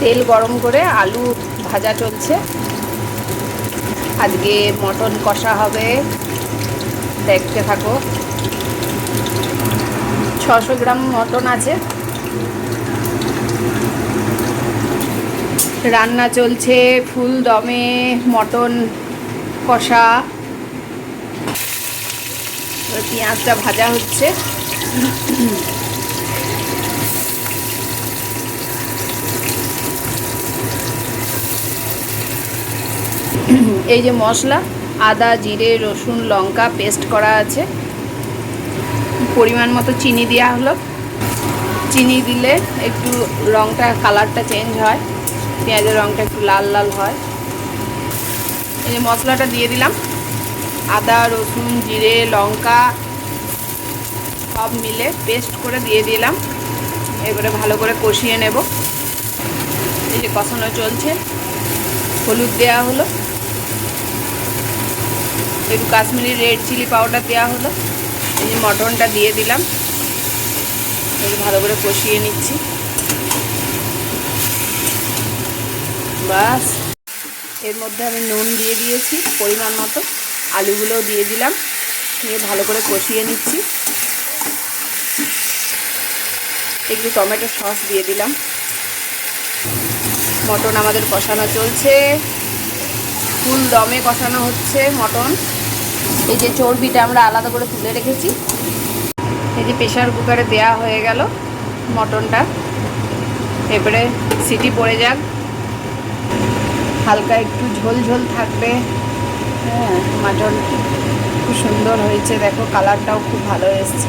তেল গরম করে আলু ভাজা চলছে। আজকে মটন কষা হবে। দেখতে থাকো। ছশো গ্রাম মটন আছে। রান্না চলছে ফুল দমে, মটন কষা। পেঁয়াজটা ভাজা হচ্ছে। এই যে মশলা, আদা, জিরে, রসুন, লঙ্কা পেস্ট করা আছে। পরিমাণ মতো চিনি দেওয়া হলো। চিনি দিলে একটু রঙটা কালারটা চেঞ্জ হয়। পেঁয়াজের রঙটা একটু লাল লাল হয়। এই যে মশলাটা দিয়ে দিলাম। আদা, রসুন, জিরে, লঙ্কা সব মিলে পেস্ট করে দিয়ে দিলাম। এবারে ভালো করে কষিয়ে নেব। এই যে কষানো চলছে। হলুদ দেওয়া হলো। একটু কাশ্মীরি রেড চিলি পাউডার দেওয়া হলো। এই মটনটা দিয়ে দিলাম। ভালো করে কষিয়ে নিচ্ছি। বাস। এর মধ্যে আমি নুন দিয়ে দিয়েছি পরিমাণ মতো। আলুগুলোও দিয়ে দিলাম। দিয়ে ভালো করে কষিয়ে নিচ্ছি। একটু টমেটো সস দিয়ে দিলাম। মটন আমাদের কষানো চলছে। ফুল দমে কষানো হচ্ছে মটন। এই যে চর্বিটা আমরা আলাদা করে তুলে রেখেছি। এই যে প্রেশার কুকারে দেয়া হয়ে গেল মটনটা। এবারে সিটি পড়ে যাক। হালকা একটু ঝোল ঝোল থাকবে। হ্যাঁ মাটন খুব সুন্দর হয়েছে। দেখো, কালারটাও খুব ভালো এসছে।